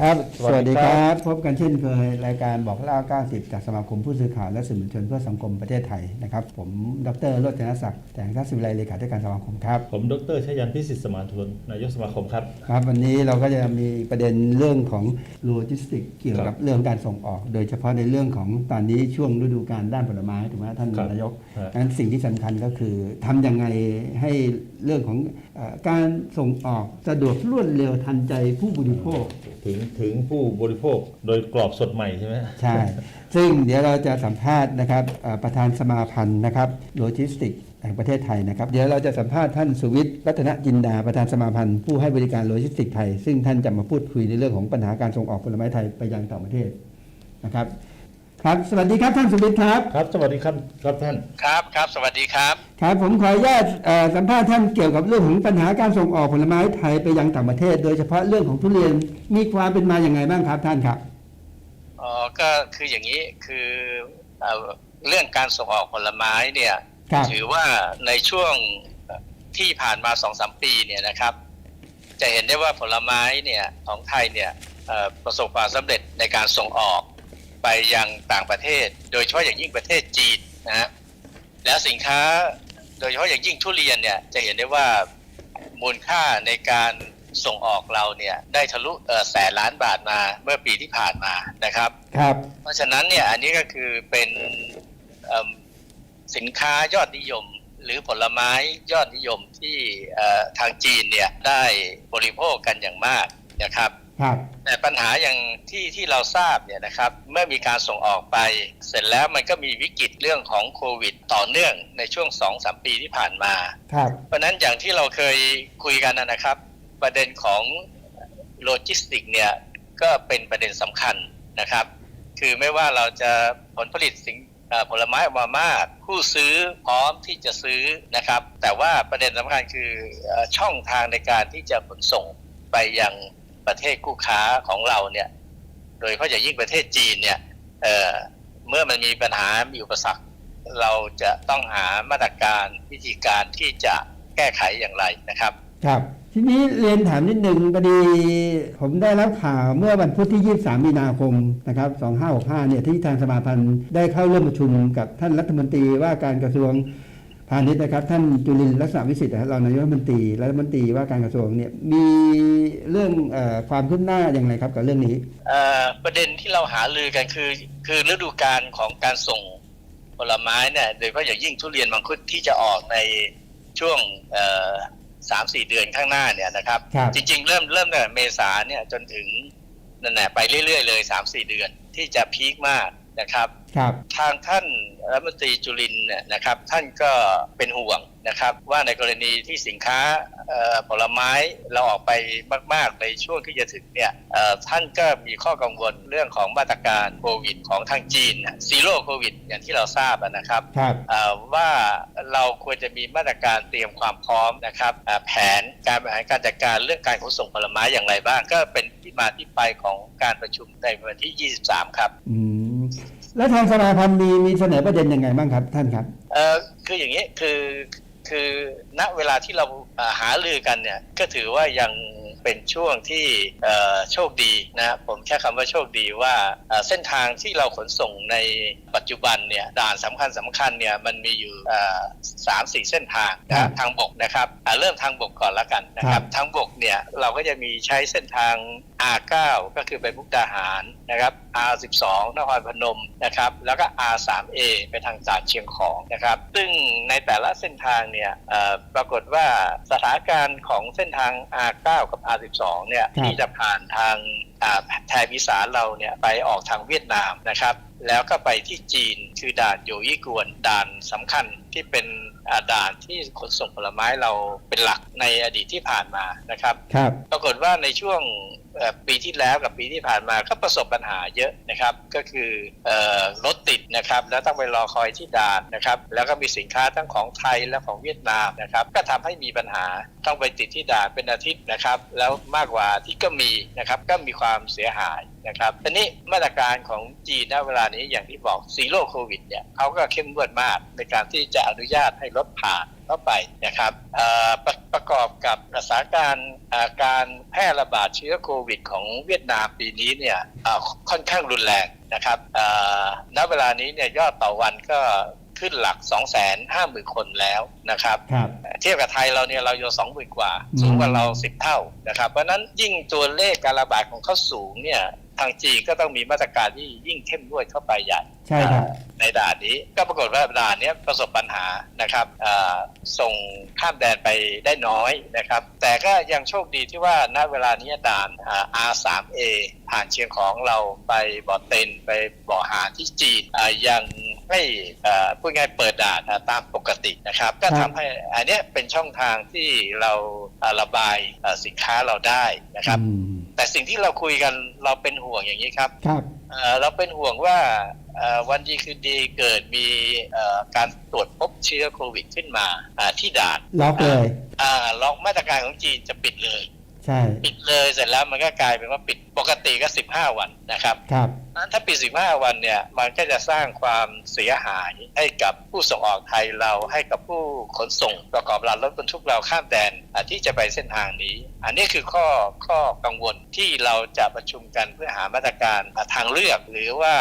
ครับสสวัวัสสดีดีคครัรับบพบกันเช่นเคยรายการบอกเล่า 90 จากสมาคมผู้สื่อข่าวและสื่อมวลชนเพื่อสังคมประเทศไทยนะครับ ผม ดรโรจนศักดิ์แต่งทัศน์ศิวิไลเลขาธิการสมาคมครับ ผม ดรชยันพิสิทธิ์สมานทนนายกสมาคมครับ ครับ วันนี้เราก็จะมีประเด็นเรื่องของโลจิสติกเกี่ยวครักับบเรื่องการส่งออก โดยเฉพาะในเรื่องของตอนนี้ช่วงฤดูกาลด้านผลไม้ถูกไหมท่านครับนายกฮะดังนั้นสิ่งที่สำคัญก็คือทำยังไงให้เรื่องของเออการส่งออกสะดวกรวดเร็วทันใจผู้บริโภคถึงถึงผู้บริโภคโดยกรอบสดใหม่ใช่ไหมใช่ ซึ่งเดี๋ยวเราจะสัมภาษณ์นะครับประธานสมาพันธ์นะครับโลจิสติกแห่งประเทศไทยนะครับ เดี๋ยวเราจะสัมภาษณ์ท่านสุวิทย์รัตนจินดาประธานสมาพันธ์ผู้ให้บริการโลจิสติกไทย ซึ่งท่านจะมาพูดคุยในเรื่องของปัญหาการส่งออกผลไม้ไทยไปยังต่างประเทศนะครับ ครับ สวัสดีครับท่านสุวิทย์ครับ ครับ สวัสดีครับครับท่าน ครับครับ สวัสดีครับ ครับผมขออนุญาตเอ่อสัมภาษณ์ท่านเกี่ยวกับเรื่องของปัญหาการส่งออกผลไม้ไทยไปยังต่างประเทศ โดยเฉพาะเรื่องของทุเรียนมีความเป็นมาอย่างไงบ้างครับท่านครับอ๋อก็คืออย่างนี้คือเอ่อเรื่องการส่งออกผลไม้เนี่ยครับถือว่าในช่วงที่ผ่านมาสองสามปีเนี่ยนะครับ จะเห็นได้ว่าผลไม้เนี่ยของไทยเนี่ยเอ่อประสบความสำเร็จในการส่งออก ไปยังต่างประเทศ โดยเฉพาะอย่างยิ่งประเทศจีนนะฮะแล้วสินค้าโดยเฉพาะอย่างยิ่งทุเรียนเนี่ยจะเห็นได้ว่ามูลค่าในการส่งออกเราเนี่ยได้ทะลุเอ่อแสนล้านบาทมาเมื่อปีที่ผ่านมานะครับครับ เพราะฉะนั้นเนี่ยอันนี้ก็คือเป็นเอิ่มสินค้ายอดนิยม หรือผลไม้ยอดนิยมที่เอ่อทางจีนเนี่ยได้บริโภคกันอย่างมากนะครับ ครับแต่ปัญหาอย่างที่ที่เราทราบเนี่ยนะครับเมื่อมีการส่งออกไป เสร็จแล้วมันก็มีวิกฤตเรื่องของโควิด ต่อเนื่องในช่วง2อสปีที่ผ่านมา ครับเพราะฉะนั้นอย่างที่เราเคยคุยกันนะนะครับ ประเด็นของโลจิสติกเนี่ยก็เป็นประเด็นสำคัญนะครับ คือไม่ว่าเราจะผลผลิตสินเอ่อผลไม้ออกมามาก ผู้ซื้อพร้อมที่จะซื้อนะครับ แต่ว่าประเด็นสำคัญคือเอ่อช่องทางในการที่จะขนส่งไปยัง ประเทศคู่ค้าของเราเนี่ย โดยเฉพาะอย่างยิ่งประเทศจีนเนี่ยเเมื่อมันมีปัญหา มีอุปสรรค เราจะต้องหามาตรการวิธีการที่จะแก้ไขอย่างไรนะครับ ครับ ทีนี้เรียนถามนิดหนึ่งพอดี ผมได้รับข่าวเมื่อวันพุธที่ 23 มีนาคมนะครับ 2565 เนี่ยที่ทางสมาพันธ์ได้เข้าร่วมประชุมกับท่านรัฐมนตรีว่าการกระทรวง พาณิชย์นะครับท่านจุลินทร์ลักษณะวิสิทธิ์นะครับรองนายกรัฐมนตรีและรัฐมนตรีว่าการกระทรวงเนี่ยมีเรื่องเออความคืบหน้าอย่างไรครับกับเรื่องนี้เอ่อประเด็นที่เราหาลือกันคือ คือฤดูกาลของการส่งผลไม้เนี่ยโดยเฉพาะอย่างยิ่งทุเรียนมังคุดที่จะออกในช่วงสามสี่เดือนข้างหน้าเนี่ยนะครับครับจริง ๆ เริ่มเริ่มตั้งแต่เมษาเนี่ยจนถึงนั่นแหละไปเรื่อยๆเลยสามสี่เดือนที่จะพีคมาก นะครับครับ ทางท่านรัฐมนตรีจุลินทร์เนี่ยนะครับ ท่านก็เป็นห่วงนะครับ ว่าในกรณีที่สินค้าเอ่อผลไม้เราออกไปมาก ๆ ในช่วงที่จะถึงเนี่ยเอ่อท่านก็มีข้อกังวลเรื่องของมาตรการโควิดของทางจีนซีโร่โควิดอย่างที่เราทราบอะนะครับครับเอ่อว่าเราควรจะมีมาตรการเตรียมความพร้อมนะครับเอ่อแผนการบริหารการจัดการเรื่องการขนส่งผลไม้อย่างไรบ้าง ก็เป็นที่มาที่ไปของการประชุมในวันที่ 23 ครับอืม แล้วทางสมาพันธ์มีมีเสนอประเด็นยังไงบ้างครับ ท่านครับเออคืออย่างนี้คือคือณเวลาที่เราหาลือกันเนี่ย ก็ถือว่ายัง เป็นช่วงที่เอ่อโชคดีนะผมแค่คำว่าโชคดีว่าเอ่อเส้นทางที่เราขนส่งในปัจจุบันเนี่ยด่านสำคัญสำคัญเนี่ยมันมีอยู่เอ่อสามสี่เส้นทางนะคครัรับบทางบกนะครับอะเริ่มทางบกก่อนละกันนะคครัรับบทางบกเนี่ยเราก็จะมีใช้เส้นทาง R9 ก็คือไปมุกดาหารนะครับ R12 นครพนมนะครับแล้วก็ R3A ไปทางจานเชียงของนะครับ ซึ่งในแต่ละเส้นทางเนี่ยเอ่อปรากฏว่าสถานการณ์ของเส้นทาง R9 กับ R12 เนี่ยครับที่จะผ่านทางอ่าแถบอีสานเราเนี่ยไปออกทางเวียดนามนะครับ แล้วก็ไปที่จีนคือด่านโยยี่กวนด่านสำคัญที่เป็นอ่าด่านที่ขนส่งผลไม้เราเป็นหลักในอดีตที่ผ่านมานะครับครับปรากฏว่าในช่วงเอ่อปีที่แล้วกับปีที่ผ่านมาก็ประสบปัญหาเยอะนะครับ ก็คือเออรถติดนะครับแล้วต้องไปรอคอยที่ด่านนะครับ แล้วก็มีสินค้าทั้งของไทยและของเวียดนามนะครับ ก็ทำให้มีปัญหาต้องไปติดที่ด่านเป็นอาทิตย์นะครับ แล้วมากกว่าที่ก็มีนะครับก็มีความเสียหายนะครับทีนี้มาตรการของจีนณเวลานี้อย่างที่บอกซีโร่โควิดเนี่ยเขาก็เข้มงวดมากในการที่จะอนุญาตให้รถผ่านเข้าไปนะครับเอ่อประประกอบกับสถานการณ์เอ่อการแพร่ระบาดเชื้อโควิด ของเวียดนามปีนี้เนี่ยเอ่อค่อนข้างรุนแรงนะครับเอ่อณเวลานี้เนี่ยยอดต่อวันก็ขึ้นหลัก 2 5 0 0 0 0 คนแล้วนะครับครับเทียบกับไทยเราเนี่ยเราอยู่สองหมื่นกว่าอืมสูงกว่าเราสิบเท่านะครับ เพราะฉะนั้นยิ่งตัวเลขการระบาดของเขาสูงเนี่ย ทางจีนก็ต้องมีมาตรการที่ยิ่งเข้มงวดเข้าไปใหญ่ใช่ครับในด่านนี้ก็ปรากฏว่าด่านเนี้ยประสบปัญหานะครับอ่าส่งข้ามแดนไปได้น้อยนะครับ แต่ก็ยังโชคดีที่ว่าณเวลานี้ด่านอ่า R3A ผ่านเชียงของเราไปบ่อเต็นไปบ่อหาที่จีนอ่ายังไม่อ่าพูดง่ายๆเปิดด่านอ่าตามปกตินะครับ ก็ครัทำบให้อันเนี้ยเป็นช่องทางที่เราอ่าระบายอ่าสินค้าเราได้นะครับอืม แต่สิ่งที่เราคุยกันเราเป็นห่วงอย่างนี้ครับครับเอ่อเราเป็นห่วงว่าเอ่อวันดีคืนดีเกิดมีเอ่อการตรวจพบเชื้อโควิดขึ้นมาอ่าที่ด่านล็อกเลยอ่าล็อกมาตรการของจีนจะปิดเลย ใช่ ปิดเลยเสร็จแล้วมันก็กลายเป็นว่าปิด ปกติก็ 15 วันนะครับครับนั้นถ้าปิด 15 วันเนี่ยมันก็จะสร้างความเสียหายให้กับผู้ส่งออกไทยเราให้กับผู้ขนส่งประกอบรถรถบรรทุกเราข้ามแดนอ่าที่จะไปเส้นทางนี้ อันนี้คือข้อข้อกังวลที่เราจะประชุมกันเพื่อหามาตรการอ่าทางเลือก หรือว่า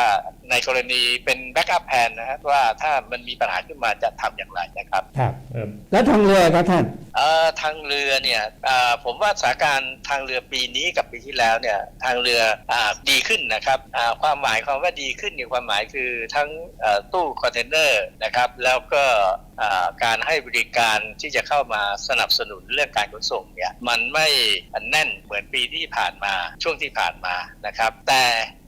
ในกรณีเป็นแบ็กอัพแผนนะครับว่าถ้ามันมีปัญหาขึ้นมาจะทำอย่างไรนะครับครับเออแล้วทางเรือครับท่านเอ่อทางเรือเนี่ยอ่าผมว่าสถานการณ์ทางเรือปีนี้กับปีที่แล้วเนี่ยทางเรืออดีขึ้นนะครับความหมายความว่าดีขึ้นเนี่ยความหมายคือทั้งตู้คอนเทนเนอร์นะครับแล้วก็การให้บริการที่จะเข้ามาสนับสนุนเรื่องการขนส่งเนี่ยมันไม่แน่นเหมือนปีที่ผ่านมาช่วงที่ผ่านมานะครับแต่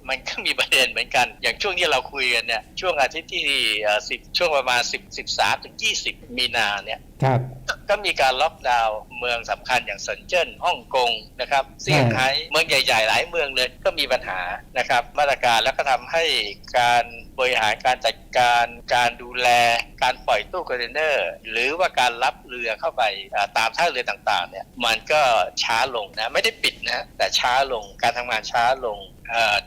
มันก็มีประเด็นเหมือนกัน อย่างช่วงที่เราคุยกันเนี่ยช่วงอาทิตย์ที่เอ่อ10ช่วงประมาณ10 13ถึง20มีนาเนี่ยครับ ก็มีการล็อกดาวน์เมืองสำคัญอย่างเซินเจิ้นฮ่องกงนะครับเซี่ยงไฮ้เมืองใหญ่ๆ หลายเมืองเลยก็มีปัญหานะครับมาตรการแล้วก็ทำให้การบริหารการจัดการการดูแล การปล่อยตู้คอนเทนเนอร์ หรือว่าการรับเรือเข้าไปอ่าตามท่าเรือต่างๆเนี่ยมันก็ช้าลงนะไม่ได้ปิดนะแต่ช้าลงการทำงานช้าลงเอ่อ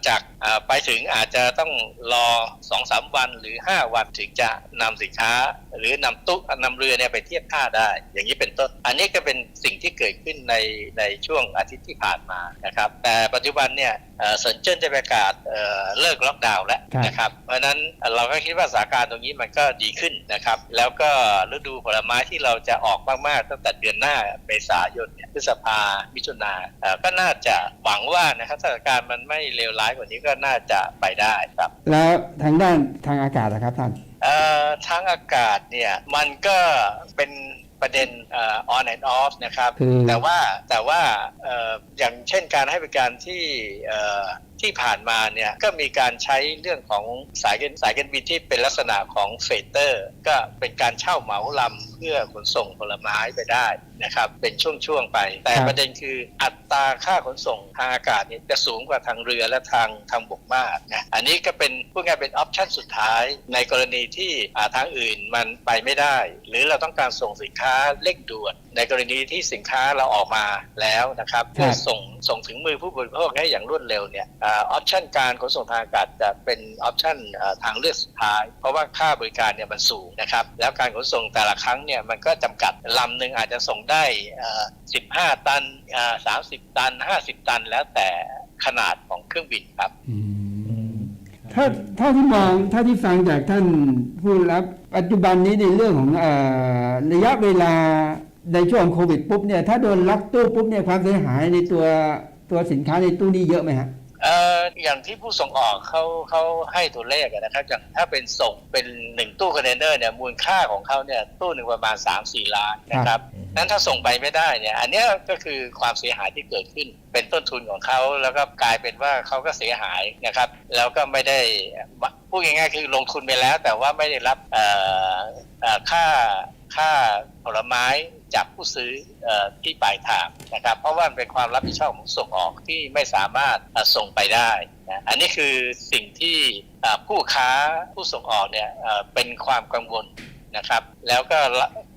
จากอ่าไปถึงอาจจะต้องรอสองสามวันหรือ 5 วันถึงจะนำสินค้า หรือนำตู้นำเรือเนี่ยไปเทียบท่าได้ อย่างนี้เป็นต้น อันนี้ก็เป็นสิ่งที่เกิดขึ้นในในช่วงอาทิตย์ที่ผ่านมานะครับ แต่ปัจจุบันเนี่ยเอ่อเซินเจิ้นได้ประกาศเอ่อเลิกล็อกดาวน์แล้วครับนะครับ เพราะฉะนั้นเราก็คิดว่าสถานการณ์ตรงนี้มันก็ดีขึ้นนะครับ แล้วก็ฤดูผลไม้ที่เราจะออกมากๆตั้งแต่เดือนหน้าเมษายนเนี่ยพฤษภามิถุนาเอ่อก็น่าจะหวังว่านะครับสถานการณ์มันไม่เลวร้ายกว่านี้ก็น่าจะไปได้ครับ แล้วทางด้านทางอากาศนะครับท่านเอ่อทางอากาศเนี่ยมันก็เป็นประเด็นเอ่อ on and off นะครับคือแต่ว่าแต่ว่าเอ่ออย่างเช่นการให้บริการที่เอ่อ ที่ผ่านมาเนี่ยก็มีการใช้เรื่องของสายการสายการบินที่เป็นลักษณะของเฟเตอร์ ก็เป็นการเช่าเหมาลำเพื่อขนส่งผลไม้ไปได้นะครับเป็นช่วงๆไป แต่ครับประเด็นคืออัตราค่าขนส่งทางอากาศเนี่ยจะสูงกว่าทางเรือและทางทางบกมากนะอันนี้ก็เป็นพูดง่ายๆเป็นออปชันสุดท้าย ในกรณีที่อ่าทางอื่นมันไปไม่ได้ หรือเราต้องการส่งสินค้าเร่งด่วนในกรณีที่สินค้าเราออกมาแล้วนะครับเพื่อส่งส่งถึงมือผู้บริโภคให้อย่างรวดเร็วเนี่ยออปชันการขนส่งทางอากาศจะเป็นออปชันทางเลือกสุดท้าย เพราะว่าค่าบริการเนี่ยมันสูงนะครับแล้วการขนส่งแต่ละครั้งเนี่ยมันก็จำกัดลำหนึ่งอาจจะส่งได้เอ่อ15 ตันอ่า30 ตัน 50 ตัน แล้วแต่ขนาดของเครื่องบินครับอืมถ้าถ้าที่มองถ้าที่ฟังจากท่านผู้รับปัจจุบันนี้ในเรื่องของเออระยะเวลาในช่วงโควิดปุ๊บเนี่ยถ้าโดนล็อกตู้ปุ๊บเนี่ยความเสียหายในตัวตัวสินค้าในตู้นี้เยอะไหมฮะ เอ่ออย่างที่ผู้ส่งออกเขาเขาให้ตัวเลขอะนะครับอย่างถ้าเป็นส่งเป็นหนึ่งตู้คอนเทนเนอร์เนี่ยมูลค่าของเขาเนี่ยตู้หนึ่งประมาณ 3-4 ล้านนะครับนั้นถ้าส่งไปไม่ได้เนี่ยอันเนี้ยก็คือความเสียหายที่เกิดขึ้น เป็นต้นทุนของเขาแล้วก็กลายเป็นว่าเขาก็เสียหายนะครับ แล้วก็ไม่ได้พูดง่ายๆคือลงทุนไปแล้ว แต่ว่าไม่ได้รับเอ่อเอ่อค่าค่าผลไม้ จากผู้ซื้ออที่ปลายทางนะครับ เพราะว่าเป็นความรับผิดชอบของส่งออกที่ไม่สามารถส่งไปได้นะอันนี้คือสิ่งที่ผู้ค้าผู้ส่งออกเนี่ยเป็นความกังวลนะครับ แล้วก็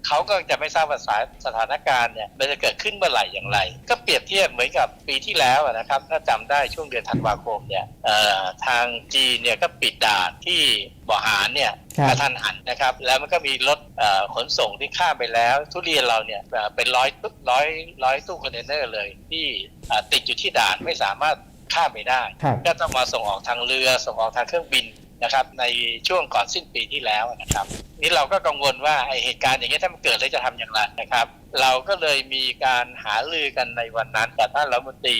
เขาก็จะไม่ทราบว่าสาสถานการณ์เนี่ยมันจะเกิดขึ้นเมื่อไหร่อย่างไร ก็เปรียบเทียบเหมือนกับปีที่แล้วอะนะครับถ้าจำได้ช่วงเดือนธันวาคมเนี่ยเอ่อทางจีนเนี่ยก็ปิดด่านที่บ่อหารเนี่ยครับกระทันหันนะครับ แล้วมันก็มีรถเอ่อขนส่งที่ข้ามไปแล้ว ทุเรียนเราเนี่ยเอ่อเป็นร้อยตุ๊ร้อยร้อยตู้คอนเทนเนอร์เลย ที่เอ่อติดอยู่ที่ด่านไม่สามารถข้ามไปได้ครับก็ต้องมาส่งออกทางเรือส่งออกทางเครื่องบิน นะครับ ในช่วงก่อนสิ้นปีที่แล้วนะครับ นี่เราก็กังวลว่าไอเหตุการณ์อย่างนี้ยถ้ามันเกิดแล้วจะทำอย่างไรนะครับ เราก็เลยมีการหารือกันในวันนั้นกับท่านรัฐมนตรี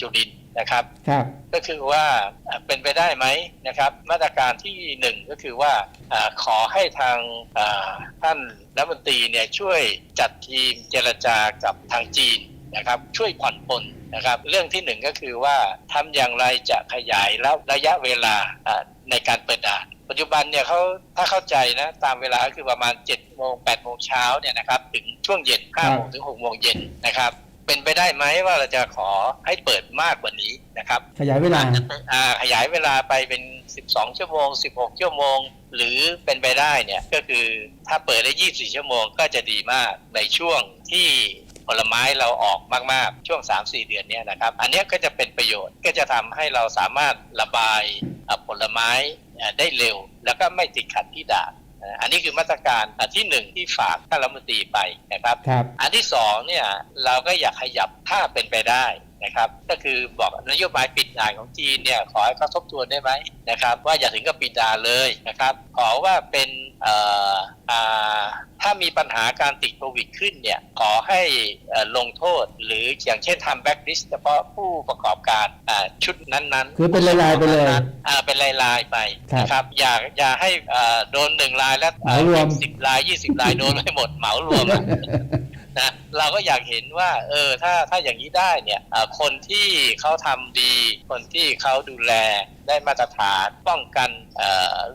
จุลินทร์นะครับครับ ก็คือว่าเอ่อเป็นไปได้ไหมนะครับ มาตรการที่หนึ่งก็คือว่าเอ่อขอให้ทางเอ่อท่านรัฐมนตรีเนี่ยช่วยจัดทีมเจรจากับทางจีนนะครับ ช่วยผ่อนปลน นะครับ เรื่องที่หนึ่งก็คือว่าทำอย่างไรจะขยายแล้วระยะเวลาเอ่อในการเปิดด่าน ปัจจุบันเนี่ยเขาถ้าเข้าใจนะตามเวลาก็คือประมาณ7จ็ดโมงแปดโมงเช้าเนี่ยนะครับถึงช่วงเย็นห้าโมงถึงหกโมงเย็นนะครับเป็นไปได้ไหมว่าเราจะขอให้เปิดมากกว่านี้นะครับ ขยายเวลาอ่าขยายเวลาไปเป็น 12 ชั่วโมง 16 ชั่วโมง หรือเป็นไปได้เนี่ยก็คือถ้าเปิดได้ 24 ชั่วโมงก็จะดีมากในช่วงที่ ผลไม้เราออกมากๆ ช่วง 3-4 เดือนเนี้นะครับ อันเนี้ยก็จะเป็นประโยชน์ก็จะทำให้เราสามารถระบายอะผลไม้อะได้เร็ว แล้วก็ไม่ติดขัดที่ด่านอะอันนี้คือมาตรการอะที่หนึ่งที่ฝากท่านรัฐมนตรีไปนะครับครับอันที่สองเนี่ยเราก็อยากขยับถ้าเป็นไปได้ นะครับก็คือบอกนโยบายปิดด่านของจีนเนี่ยขอให้เขาทบทวนได้ไหมนะครับว่าอย่าถึงกับปิดด่านเลยนะครับขอว่าเป็นเอ่ออ่าถ้ามีปัญหาการติดโควิดขึ้นเนี่ยขอให้เอ่อลงโทษหรืออย่างเช่นทำแบ็กลิสเฉพาะผู้ประกอบการอ่าชุดนั้นๆ คือเป็นรายๆไปเลยอ่าเป็นรายๆไปครับนะครับอย่าอย่าให้เอ่อโดนหนึ่งรายแล้วเหมารวมสิบรายยี่สิบรายโดนไม่หมดเหมารวมอะ นะเราก็อยากเห็นว่าเออถ้าถ้าอย่างนี้ได้เนี่ยคนที่เขาทำดี คนที่เขาดูแลได้มาตรฐานป้องกันเ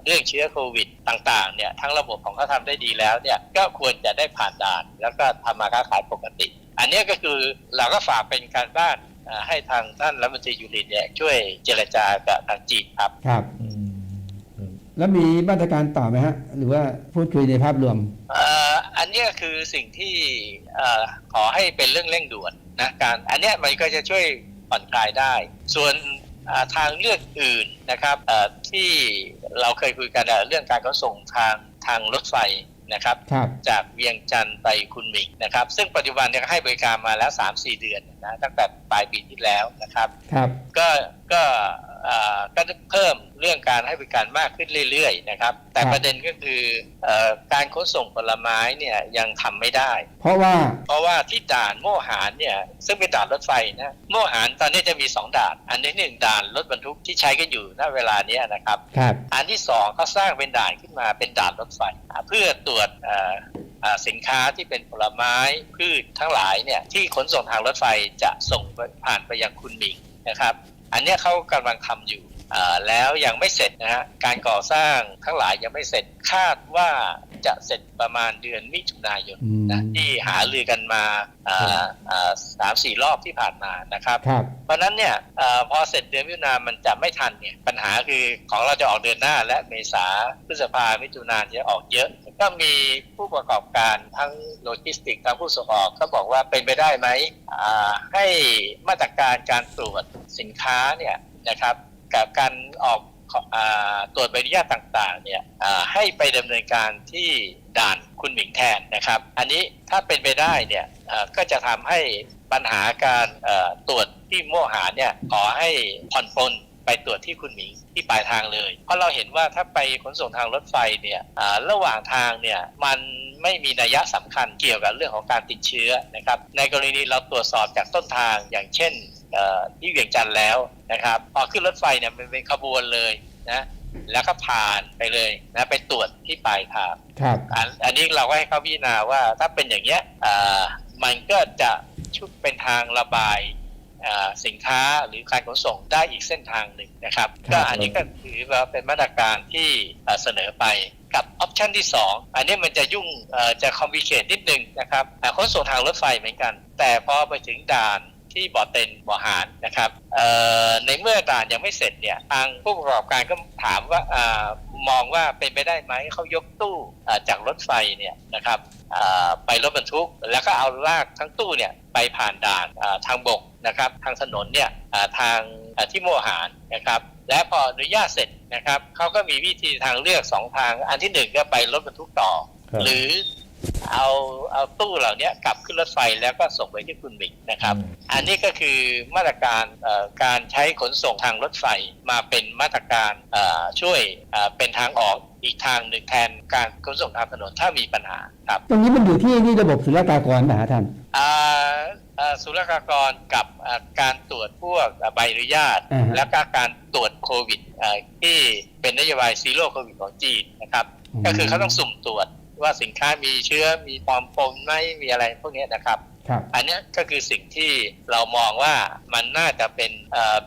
เรื่องเชื้อโควิดต่างๆเนี่ยทั้งระบบของเขาทำได้ดีแล้วเนี่ยก็ควรจะได้ผ่านด่าน แล้วก็ทำมาค้าขายปกติ อันนี้ก็คือเราก็ฝากเป็นการบ้านให้ทางท่านรัฐมนตรียูรินเนี่ยช่วยเจรจากับทางจีนครับครับ แล้วมีมาตรการต่อไหมฮะ หรือว่าพูดคุยในภาพรวมเอ่ออันเนี้ยคือสิ่งที่เอ่อขอให้เป็นเรื่องเร่งด่วนนะการ อันเนี้ยมันก็จะช่วยผ่อนคลายได้ ส่วนอ่าทางเลือกอื่นนะครับเอ่อที่เราเคยคุยกันอะเรื่องการขนส่งทางทางรถไฟนะครับครับจากเวียงจันทร์ไปคุณหมิงนะครับ ซึ่งปัจจุบันเนี่ยก็ให้บริการมาแล้ว 3-4 เดือนนะตั้งแต่ปลายปีที่แล้วนะครับครับก็ก็เอ่อ ก็เพิ่มเรื่องการให้บริการมากขึ้นเรื่อยๆนะครับ แต่ครับประเด็นก็คือเอ่อการขนส่งผลไม้เนี่ยยังทำไม่ได้ เพราะว่าเพราะว่าที่ด่านโมหารเนี่ยซึ่งเป็นด่านรถไฟนะโมหารตอนนี้จะมี 2 ด่าน อันนี้หนึ่งด่านรถบรรทุกที่ใช้กันอยู่ณเวลาเนี้ยนะครับครับอันที่สองเขาสร้างเป็นด่านขึ้นมาเป็นด่านรถไฟอ่าเพื่อตรวจเอ่ออ่าสินค้าที่เป็นผลไม้พืชทั้งหลายเนี่ยที่ขนส่งทางรถไฟจะส่งไปผ่านไปยังคุณหมิงนะครับ อันนี้เขากำลังทำอยู่ แล้วยังไม่เสร็จนะฮะการก่อสร้างทั้งหลายยังไม่เสร็จคาดว่าจะเสร็จประมาณเดือนมิถุนายนอืมนะที่หารือกันมาอ่าอ่าสามสี่รอบที่ผ่านมานะครับครับเพราะฉะนั้นเนี่ยเออพอเสร็จเดือนมิถุนามันจะไม่ทันเนี่ยปัญหาคือของเราจะออกเดือนหน้า และเมษาพฤษภามิถุนายนจะออกเยอะ ก็มีผู้ประกอบการทั้งโลจิสติกส์ทั้งผู้ส่งออกก็บอกว่าเป็นไปได้ไหมอ่าให้มาตรการการตรวจสินค้าเนี่ยนะครับ กับการออกอตรวจใบอนุญาตต่างๆเนี่ยให้ไปดำเนินการที่ด่านคุณหมิงแทนนะครับ อันนี้ถ้าเป็นไปได้เนี่ยก็จะทำให้ปัญหาการตรวจที่โมหาเนี่ยขอให้ผ่อนปลนไปตรวจที่คุณหมิงที่ปลายทางเลย เพราะเราเห็นว่าถ้าไปขนส่งทางรถไฟเนี่ยระหว่างทางเนี่ยมันไม่มีนัยสำคัญเกี่ยวกับเรื่องของการติดเชื้อนะครับในกรณีเราตรวจสอบจากต้นทางอย่างเช่น ที่เวียงจันทร์แล้วนะครับ พอขึ้นรถไฟเนี่ยมันเป็นขบวนเลยนะแล้วก็ผ่านไปเลยนะไปตรวจที่ปลายทางครับอันอันนี้เราก็ให้เขาพิจารณาว่าถ้าเป็นอย่างเงี้ยอ่ามันก็จะชุดเป็นทางระบายอ่าสินค้าหรือการขนส่งได้อีกเส้นทางหนึ่งนะครับครับก็อันนี้ก็ถือว่าเป็นมาตรการที่อ่าเสนอไปกับออปชันที่ 2 อันนี้มันจะยุ่งเอ่อจะคอมพลิเคทนิดนึงนะครับอ่าขนส่งทางรถไฟเหมือนกัน แต่พอไปถึงด่าน ที่บ่อเต็นบ่อหารนะครับเอ่อในเมื่อด่านยังไม่เสร็จเนี่ยทางผู้ประกอบการก็ถามว่าอ่ามองว่าเป็นไปได้ไหมเขายกตู้อ่าจากรถไฟเนี่ยนะครับอ่าไปรถบรรทุก แล้วก็เอาลากทั้งตู้เนี่ยไปผ่านด่านอ่าทางบกนะครับ ทางถนนเนี่ยอ่าทางอ่าที่โมหารนะครับ และพออนุญาตเสร็จนะครับเขาก็มีวิธีทางเลือกสองทาง อันที่หนึ่งก็ไปรถบรรทุกต่อครับหรือ เอาเอาตู้เหล่านี้กลับขึ้นรถไฟแล้วก็ส่งไปที่คุณหมิงนะครับอืมอันนี้ก็คือมาตรการเอ่อการใช้ขนส่งทางรถไฟมาเป็นมาตรการเอ่อช่วยเอ่อเป็นทางออกอีกทางหนึ่งแทนการขนส่งทางถนนถ้ามีปัญหาครับ ตรงนี้มันอยู่ที่ที่ระบบศุลกากรนะฮะท่านอ่าเอ่อศุลกากรกับเอ่อการตรวจพวกใบอนุญาตอ่าฮะและก็การตรวจโควิดเอ่อที่เป็นนโยบายซีโร่โควิดของจีนนะครับอืมก็คือเขาต้องสุ่มตรวจ ว่าสินค้ามีเชื้อมีปลอมปนไหมมีอะไรพวกเนี้ยนะครับครับอันเนี้ยก็คือสิ่งที่เรามองว่ามันน่าจะเป็น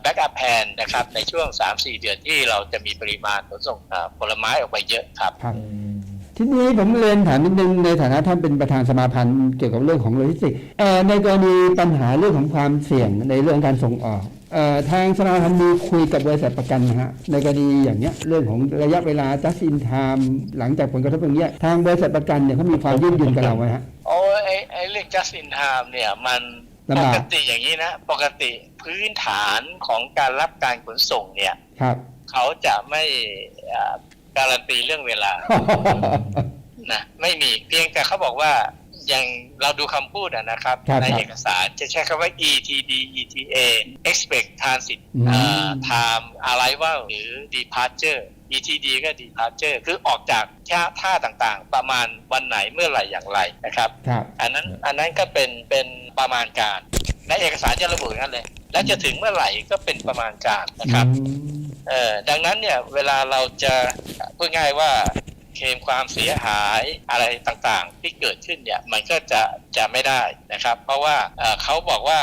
แบ็กอัพแพนนะครับในช่วง 3-4 เดือนที่เราจะมีปริมาณขนส่งเอ่อผลไม้ออกไปเยอะครับครับอืมทีนี้ผมเรียนถามนิดนึงในฐานะท่านเป็นประธานสมาพันธ์เกี่ยวกับเรื่องของโลจิสติกส์เอ่อในกรณีปัญหาเรื่องของความเสี่ยงในเรื่องการส่งออกเอ่อ ทางสมาพันธ์มีคุยกับบริษัทประกันนะฮะในกรณีอย่างเนี้ยเรื่องของระยะเวลา just in time หลังจากผลกระทบตรงเนี้ยทางบริษัทประกันเนี่ยเขามีความยืดหยุ่นกับเราไหมฮะโอ้ไอไอเรื่อง just in time เนี่ยมันลำปบากกติอย่างนี้นะ ปกติพื้นฐานของการรับการขนส่งเนี่ยครับเขาจะไม่เอ่อการันตีเรื่องเวลานะไม่มีเพียงแต่เขาบอกว่า อย่างเราดูคำพูดอะนะครับครับในครับเอกสารจะใช้คำว่า ETD ETA expect transit อืมเอ่อ time arrival หรือ departure ETD ก็ departure คือออกจากท่าท่าต่างๆ ประมาณวันไหนเมื่อไหร่อย่างไรนะครับครับ อันนั้นอันนั้นก็เป็นเป็นประมาณการในเอกสารจะระบุอย่างนั้นเลย และจะถึงเมื่อไหร่ก็เป็นประมาณการนะครับอืมเอ่อดังนั้นเนี่ยเวลาเราจะพูดง่ายว่า เคลมความเสียหายอะไรต่างๆ ที่เกิดขึ้นเนี่ยมันก็จะจะไม่ได้นะครับ เพราะว่าเอ่อเขาบอกว่า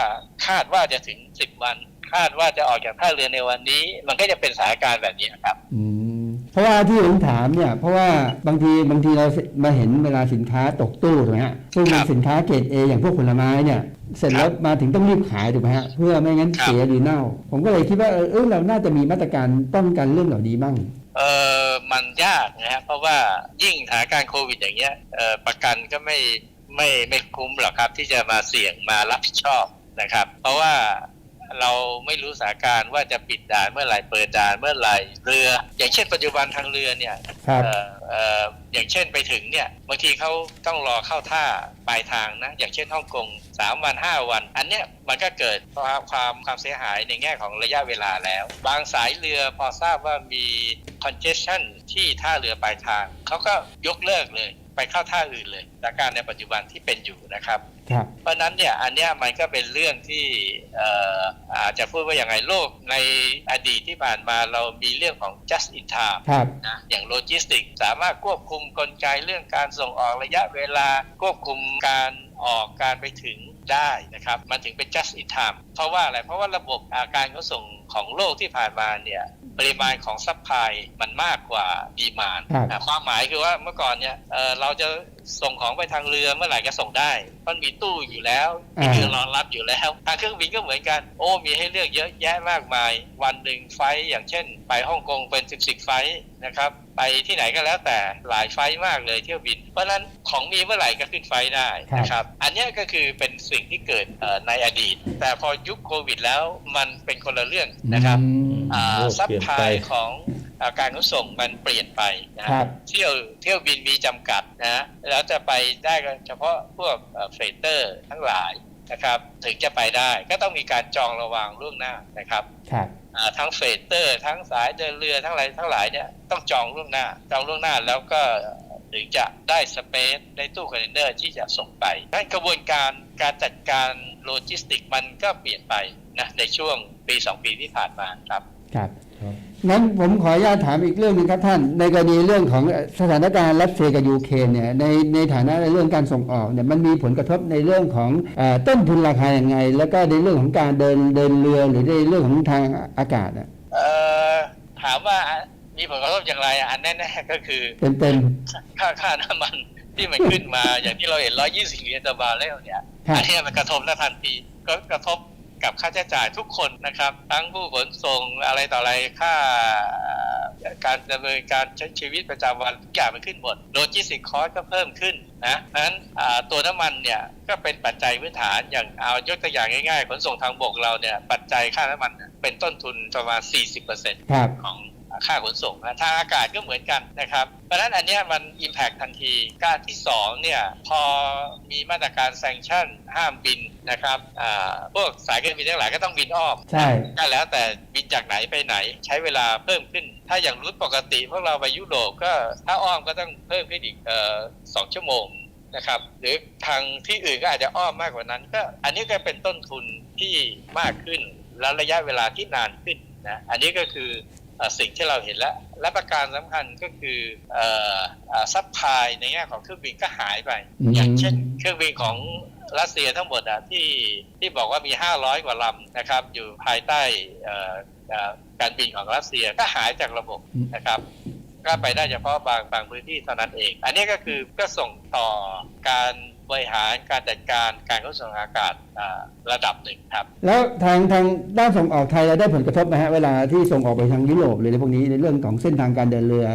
คาดว่าจะถึง 10 วัน คาดว่าจะออกจากท่าเรือในวันนี้ มันก็จะเป็นสถานการณ์แบบนี้ครับอืมเพราะว่าที่ผมถามเนี่ยเพราะว่าบางทีบางทีเรามาเห็นเวลาสินค้าตกตู้ถูกไหมฮะซึ่งเป็นครับสินค้าเกรดเออย่างพวกผลไม้เนี่ยเสร็จแล้วมาถึงต้องรีบขายถูกไหมฮะเพื่อไม่งั้นครับเสียหรือเน่า ผมก็เลยคิดว่าเออเออเราน่าจะมีมาตรการป้องกันเรื่องเหล่านี้บ้าง เออมันยากนะฮะเพราะว่ายิ่งสถานการณ์โควิดอย่างเงี้ยเออประกันก็ไม่ไม่ไม่คุ้มหรอกครับที่จะมาเสี่ยงมารับผิดชอบนะครับ เพราะว่า เราไม่รู้สถานการณ์ว่าจะปิดด่านเมื่อไหร่เปิดด่านเมื่อไหร่เรือ อย่างเช่นปัจจุบันทางเรือเนี่ยครับเอ่อเอ่ออย่างเช่นไปถึงเนี่ยบางทีเขาต้องรอเข้าท่าปลายทางนะอย่างเช่นฮ่องกงสามวันห้าวัน อันเนี้ยมันก็เกิดความความความเสียหายในแง่ของระยะเวลาแล้ว บางสายเรือพอทราบว่ามี congestion ที่ท่าเรือปลายทางเขาก็ยกเลิกเลย ไปเข้าท่าอื่นเลยสถานการณ์ในปัจจุบันที่เป็นอยู่นะครับครับ เพราะฉะนั้นเนี่ยอันเนี้ยมันก็เป็นเรื่องที่เอ่ออาจจะพูดว่าอย่างไรโลกในอดีตที่ผ่านมาเรามีเรื่องของ just in time ครับนะอย่างโลจิสติกสามารถควบคุมกลไกเรื่องการส่งออกระยะเวลาควบคุมการออกการไปถึง ได้นะครับ มันถึงเป็น just in time เพราะว่าอะไร เพราะว่าระบบอาการขนส่งของโลกที่ผ่านมาเนี่ยปริมาณของซัพพลายมันมากกว่าดีมานครับความหมายคือว่าเมื่อก่อนเนี่ยเอ่อเราจะส่งของไปทางเรือเมื่อไหร่ก็ส่งได้มันมีตู้อยู่แล้วมีเรือรองรับอยู่แล้วทางเครื่องบินก็เหมือนกัน โอ้มีให้เลือกเยอะแยะมากมาย วันหนึ่งไฟล์อย่างเช่น ไปฮ่องกงเป็นสิบสิบไฟล์นะครับ ไปที่ไหนก็แล้วแต่หลายไฟล์มากเลยเที่ยวบิน เพราะฉะนั้นของมีเมื่อไหร่ก็ขึ้นไฟล์ได้นะครับ อันเนี้ยก็คือเป็นสิ่งที่เกิดเอ่อในอดีต แต่พอยุคโควิดแล้วมันเป็นคนละเรื่องนะครับอืมอ่าโลกซัพเปลี่ยนพลาไปยของอ่าการขนส่งมันเปลี่ยนไปนะฮะครับเที่ยวเที่ยวบินมีจำกัดนะแล้วจะไปได้ก็เฉพาะพวกเฟรเตอร์ทั้งหลายนะครับ ถึงจะไปได้ก็ต้องมีการจองระวางล่วงหน้านะครับครับอ่า ทั้งเฟเตอร์ ทั้งสายเดินเรือทั้งหลายทั้งหลายเนี่ยต้องจองล่วงหน้า จองล่วงหน้าแล้วก็ถึงจะได้สเปซในตู้คอนเทนเนอร์ที่จะส่งไปนั้นกระบวนการการจัดการโลจิสติกมันก็เปลี่ยนไปนะในช่วงปีสองปีที่ผ่านมาครับครับ ครับงั้นผมขออนุญาตถามอีกเรื่องหนึงครับท่าน ในกรณีเรื่องของสถานการณ์รัสเซียกับยูเครนเนี่ยในในฐานะในเรื่องการส่งออกเนี่ยมันมีผลกระทบในเรื่องของเออต้นทุนราคาอย่างไง แล้วก็ในเรื่องของการเดินเดินเรือหรือในเรื่องของทางอากาศอะเอ่อถามว่ามีผลกระทบอย่างไรอะอันแน่ๆก็คือเป็นเป็นค่าค่าน้ำมันที่มันขึ้นมาอย่างที่เราเห็น120เหรียญต่อบาร์เรลเนี่ยครับอันเนี้ยมันกระทบแล้วทันทีก็กระทบ กับค่าใช้จ่ายทุกคนนะครับ ทั้งผู้ขนส่งอะไรต่ออะไรค่าการดำเนินการใช้ชีวิตประจำวันทุกอย่างมันขึ้นหมดโลจิสติกคอสก็เพิ่มขึ้นนะนั้นอ่าตัวน้ำมันเนี่ยก็เป็นปัจจัยพื้นฐานอย่างเอายกตัวอย่างง่ายๆ ขนส่งทางบกเราเนี่ยปัจจัยค่าน้ำมันเนี่ยเป็นต้นทุนประมาณ 40%ครับของ ค่าขนส่งนะทางอากาศก็เหมือนกันนะครับ เพราะฉะนั้นอันเนี้ยมัน Impact ทันที การที่สองเนี่ยพอมีมาตรการแซงชั่นห้ามบินนะครับอ่าพวกสายการบินทั้งหลายก็ต้องบินอ้อมใช่ก็แล้วแต่บินจากไหนไปไหนใช้เวลาเพิ่มขึ้น ถ้าอย่างรุ่นปกติ พวกเราไปยุโรปก็ถ้าอ้อมก็ต้องเพิ่มขึ้นอีกเอ่อสองชั่วโมงนะครับหรือทางที่อื่นก็อาจจะอ้อมมากกว่านั้น ก็อันนี้ก็เป็นต้นทุนที่มากขึ้นแล้วระยะเวลาที่นานขึ้นนะอันนี้ก็คือเอ่อ สิ่งที่เราเห็นแล้วและประการสำคัญก็คือซัพพลายในแง่ของเครื่องบินก็หายไปอืมอย่างเช่น เครื่องบินของรัสเซียทั้งหมดอะที่ที่บอกว่ามี 500 กว่าลำนะครับ อยู่ภายใต้เอ่อเอ่อการบินของรัสเซียก็หายจากระบบนะครับ ก็ไปได้เฉพาะบางบางพื้นที่เท่านั้นเอง อันนี้ก็คือก็ส่งต่อการบริหารการจัดการการขนส่งอากาศอ่าระดับหนึ่งครับ แล้วทางทางด้านส่งออกไทยเราได้ผลกระทบไหมฮะเวลาที่ส่งออกไปทางยุโรปหรืออะไรพวกนี้ในเรื่องของเส้นทางการเดินเรือ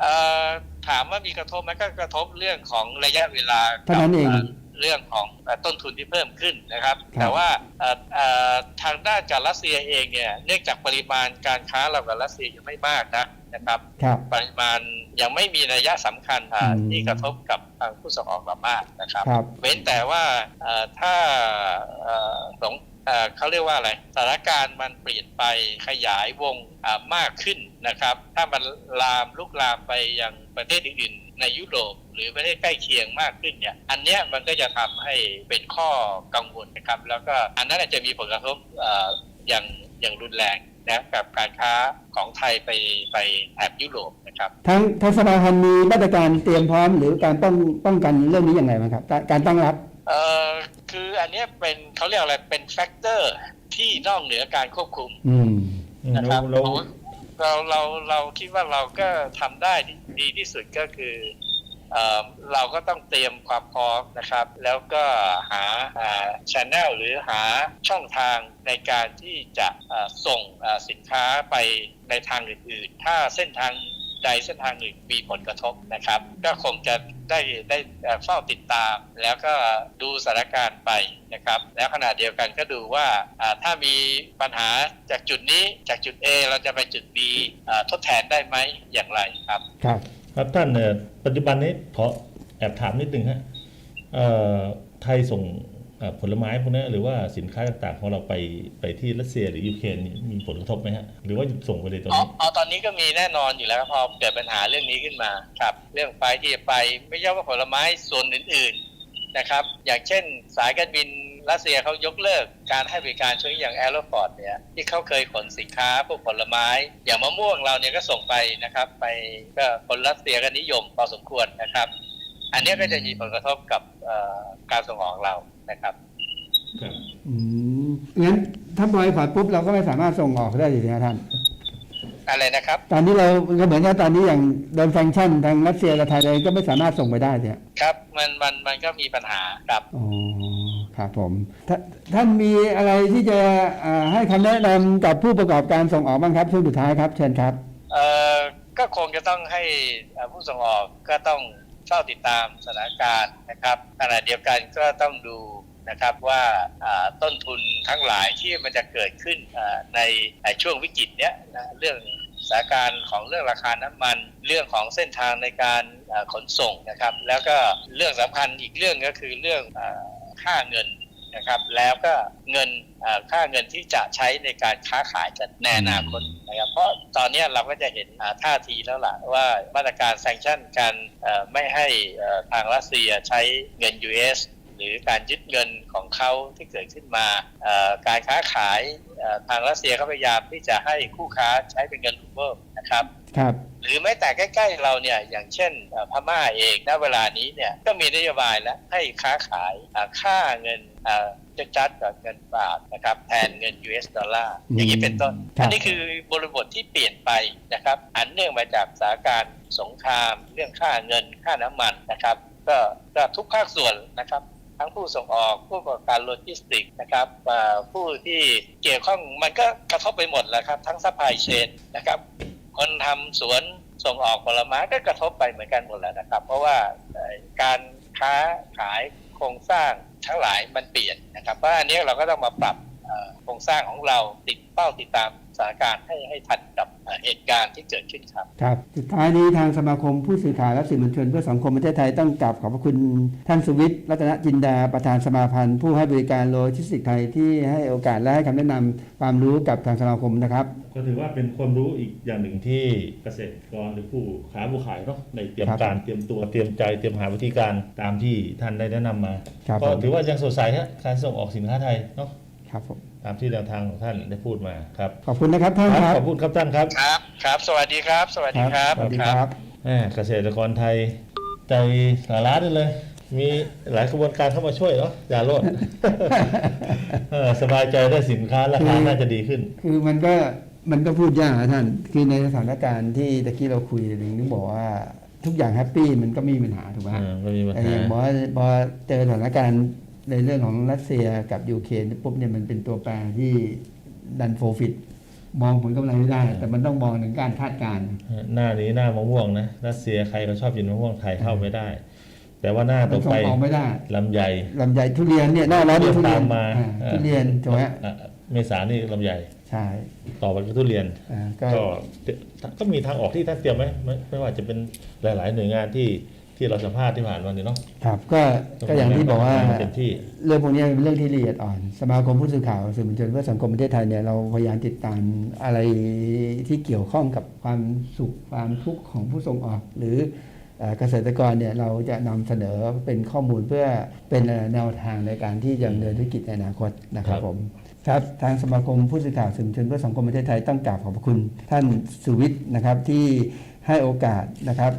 เอ่อถามว่ามีกระทบไหมก็กระทบเรื่องของระยะเวลาเท่านั้นเองกับ เรื่องของเอ่อต้นทุนที่เพิ่มขึ้นนะครับครับแต่ว่าเอ่อเอ่อทางด้านจากรัสเซียเองเนี่ยเนื่องจากปริมาณการค้าเรากับรัสเซียยังไม่มากนะนะครับครับปริมาณยังไม่มีนัยสำคัญอ่าอืมที่กระทบกับทางผู้ส่งออกเรามากนะครับครับเว้นแต่ว่าเอ่อถ้าเอ่อสง เขาเรียกว่าอะไรสถานการณ์มันเปลี่ยนไปขยายวงมากขึ้นนะครับ ถ้ามันลามลุกลามไปยังประเทศอื่นๆในยุโรปหรือประเทศใกล้เคียงมากขึ้นเนี่ย อันเนี้ยมันก็จะทำให้เป็นข้อกังวลนะครับ แล้วก็อันนั้นอาจจะมีผลกระทบออย่างอย่างรุนแรงนะกับการค้าของไทยไปไปแถบยุโรปนะครับทางทางสมาพันธ์มีมาตรการเตรียมพร้อมหรือการป้องป้องกันเรื่องนี้อย่างไรบ้างครับ การตั้งรับ เอ่อคืออันเนี้ยเป็นเขาเรียกอะไรเป็นแฟกเตอร์ที่นอกเหนือการควบคุมอืมนะครับแล้วเราเราเราคิดว่าเราก็ทำได้ที่ดีที่สุดก็คือเอ่อเราก็ต้องเตรียมความพร้อมนะครับ แล้วก็หาช n แนลหรือหาช่องทางในการที่จะเอ่อส่งเอ่อสินค้าไปในทางอื่นๆ ถ้าเส้นทาง ใดเส้นทางหนึ่งมีผลกระทบนะครับ ก็คงจะได้ได้เฝ้าติดตาม แล้วก็ดูสถานการณ์ไปนะครับ แล้วขณะเดียวกันก็ดูว่าถ้ามีปัญหาจากจุดนี้จากจุด A เราจะไปจุด B ทดแทนได้ไหมอย่างไรครับครับครับท่านปัจจุบันนี้ขอแอบถามนิดนึงฮะไทยส่ง ผลไม้พวกนี้หรือว่าสินค้าต่างๆ ของเราไปไปที่รัสเซียหรือยูเครนมีผลกระทบไหมฮะหรือว่าหยุดส่งไปเลยตอนนี้อ๋อตอนนี้ก็มีแน่นอนอยู่แล้วพอเกิดปัญหาเรื่องนี้ขึ้นมาครับ เรื่องไฟที่จะไปไม่ใช่ว่าผลไม้ส่วนอื่นๆนะครับ อย่างเช่น สายการบินรัสเซียเขายกเลิกการให้บริการช่วยอย่างแอโรฟอร์ดเนี่ยที่เขาเคยขนสินค้าพวกผลไม้ อย่างมะม่วงเราเนี่ยก็ส่งไปนะครับ ไปก็คนรัสเซียก็นิยมพอสมควรนะครับ อันเนี้ยก็จะมีผลกระทบกับเอ่อการส่งออกเรานะครับครับอืมงั้นถ้าบอยขอดปุ๊บเราก็ไม่สามารถส่งออกได้สินะท่านอะไรนะครับ ตอนนี้เราก็เหมือนกับตอนนี้อย่างโดนแซงชั่นทางรัสเซียกับไทยเลยก็ไม่สามารถส่งไปได้เนี่ยครับ มันมันมันก็มีปัญหาครับอ๋อครับผมท่าท่านมีอะไรที่จะอ่าให้คำแนะนำกับผู้ประกอบการส่งออกบ้างครับช่วงสุดท้ายครับ เชิญครับเอ่อก็คงจะต้องให้เอ่อผู้ส่งออกก็ต้อง เฝ้าติดตามสถานการณ์นะครับขณะเดียวกันก็ต้องดูนะครับว่าต้นทุนทั้งหลายที่มันจะเกิดขึ้นในช่วงวิกฤตเนี้ยนะเรื่องสถานการณ์ของเรื่องราคาน้ำมัน เรื่องของเส้นทางในการขนส่งนะครับ แล้วก็เรื่องสำคัญอีกเรื่องก็คือเรื่องค่าเงิน นะครับแล้วก็เงินเอ่อค่าเงินที่จะใช้ในการค้าขายกันในอนาคตนะครับเพราะตอนเนี้ยเราก็จะเห็นอ่าท่าทีแล้วล่ะว่ามาตรการแซงชั่นการเอ่อไม่ให้เอ่อทางรัสเซียใช้เงิน US หรือการยึดเงินของเขาที่เกิดขึ้นมาเอ่อการค้าขายเอ่อทางรัสเซียก็พยายามที่จะให้คู่ค้าใช้เป็นเงินรูเบิลนะครับครับหรือแม้แต่ใกล้ ๆ เราเนี่ยอย่างเช่นเอ่อพม่าเองณเวลานี้เนี่ยก็มีนโยบายแล้วให้ค้าขายอ่าค่าเงินอ่าจะจัดกับเงินบาทนะครับแทนเงิน US ดอลลาร์อืมอย่างนี้เป็นต้นครับอันนี้คือบริบทที่เปลี่ยนไปนะครับอันเนื่องมาจากสถานการณ์สงคราม เรื่องค่าเงินค่าน้ำมันนะครับ ก็ก็ทุกภาคส่วนนะครับ ทั้งผู้ส่งออกผู้ประกอบการโลจิสติกส์นะครับผู้ที่เกี่ยวข้องมันก็กระทบไปหมดแหล้วครับ ทั้งซัพพลายเชนนะครับ คนทำสวนส่งออกผลไม้ก็กระทบไปเหมือนกันหมดแหละนะครับ เพราะว่าการค้าขายโครงสร้างทั้งหลายมันเปลี่ยนนะครับเพราะอันนี้เราก็ต้องมาปรับโครงสร้างของเราติดเป้าติดตาม สถานการณ์ให้ให้ทันกับเอ่อเหตุการณ์ที่เกิดขึ้นครับครับ สุดท้ายนี้ทางสมาคมผู้สื่อข่าวและสื่อมวลชนเพื่อสังคมประเทศไทยต้องกราบขอบพระคุณท่านสุวิทย์รัตนจินดาประธานสมาพันธ์ ผู้ให้บริการโลจิสติกส์ไทยที่ให้โอกาสและให้คำแนะนำความรู้กับทางสมาคมนะครับ ก็ถือว่าเป็นความรู้อีกอย่างหนึ่งที่เกษตรกรหรือผู้ค้าผู้ขายเนาะในเตรียมครับการเตรียมตัวเตรียมใจเตรียมหาวิธีการตามที่ท่านได้แนะนำมาครับก็ผมถือว่ายังสดใสฮะการส่งออกสินค้าไทยเนาะครับผม ตามที่แนวทางของท่านได้พูดมาครับขอบคุณนะครับท่านครับขอบคุณครับท่านครับครับ ครับ สวัสดีครับ สวัสดีครับสวัสดีครับแหม่เกษตรกรไทยใจสาระด้วยเลย มีหลายกระบวนการเข้ามาช่วยเนาะอย่าโลดเออสบายใจได้สินค้าราคาน่าจะดีขึ้น คือมันก็มันก็พูดยากนะท่าน คือในสถานการณ์ที่ตะกี้เราคุยถึงนึกบอกว่าทุกอย่างแฮปปี้มันก็ไมมีปัญหาถูกไหมอ่าไม่มีปัญไอ้หาอย่างบอกว่าพอเจอสถานการณ์ ในเรื่องของรัสเซียกับยูเครนปุ๊บเนี่ยมันเป็นตัวแปรที่ดันโฟฟิตมองผลกำไรไม่ได้ แต่มันต้องมองถึงการคาดการณ์หน้านี้หน้ามะม่วงนะรัสเซียใครก็ชอบกินมะม่วงไทยเข้าไม่ได้ แต่ว่าหน้ามัต่นอส่งไปออกไม่ได้ลำไยลำไยทุเรียนเนี่ยหน้าร้อนเนี่ยทุเรียนตามมาอ่เออทุเรียนถูกไหมอะเมษานี่ลำไยใช่ต่อไปก็ทุเรียนอ่าก็ก็ก็มีทางออกที่ท่านเตรียมไหมไม่ไม่ว่าจะเป็นหลาย ๆ หน่วยงานที่ ที่เราสัมภาษณ์ที่ผ่านมาเนี่ยเนาะ ครับก็ก็อย่างที่บอกว่าเต็มที่ เรื่องพวกนี้เป็นเรื่องที่ละเอียดอ่อน สมาคมผู้สื่อข่าวสื่อมวลชนเพื่อสังคมประเทศไทยเนี่ยเราพยายามติดตามอะไรที่เกี่ยวข้องกับความสุขความทุกข์ของผู้ส่งออก หรือเอ่อเกษตรกรเนี่ยเราจะนำเสนอเป็นข้อมูลเพื่อเป็นแนวทางในการที่จะดำเนินธุรกิจในอนาคตนะครับครับผมครับทางสมาคมผู้สื่อข่าวสื่อมวลชนเพื่อสังคมประเทศไทยต้องกราบขอบพระคุณ ท่านสุวิทย์นะครับที่ ให้โอกาสนะครับ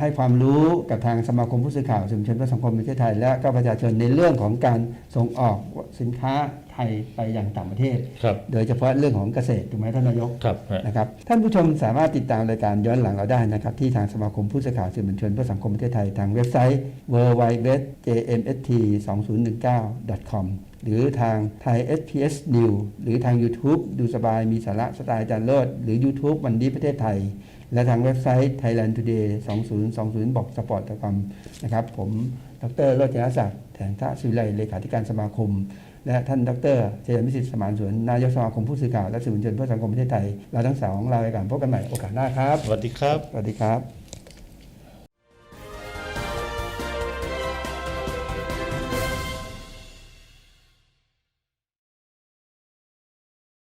ให้ความรู้กับทางสมาคมผู้สื่อข่าวสื่อมวลชนเพื่อสังคมประเทศไทย และก็ประชาชนในเรื่องของการส่งออกสินค้าไทยไปยังต่างประเทศ ครับ โดยเฉพาะเรื่องของเกษตรถูกไหมท่านนายกครับฮะ นะครับท่านผู้ชมสามารถติดตามรายการย้อนหลังเราได้นะครับ ที่ทางสมาคมผู้สื่อข่าวสื่อมวลชนเพื่อสังคมประเทศไทยทางเว็บไซต์ www.jmst2019.com หรือทางไทย SPS News หรือทาง YouTube ดูสบายมีสาระสไตล์อาจารย์โลดหรือ YouTube วันดีประเทศไทย และทางเว็บไซต์ Thailand Today 2020 บอกสปอร์ตคอมนะครับ ผมดรโรจนศักดิ์แถงทะศิวิไลเลขาธิการสมาคม และท่านดรเจริญวิสิทธิ์สมานสวนนายกสมาคมผู้สื่อข่าวและสื่อมวลชนเพื่อสังคมประเทศไทย เราทั้งสองลาไปก่อนพบกันใหม่โอกาสหน้าครับ สวัสดีครับ สวัสดีครับ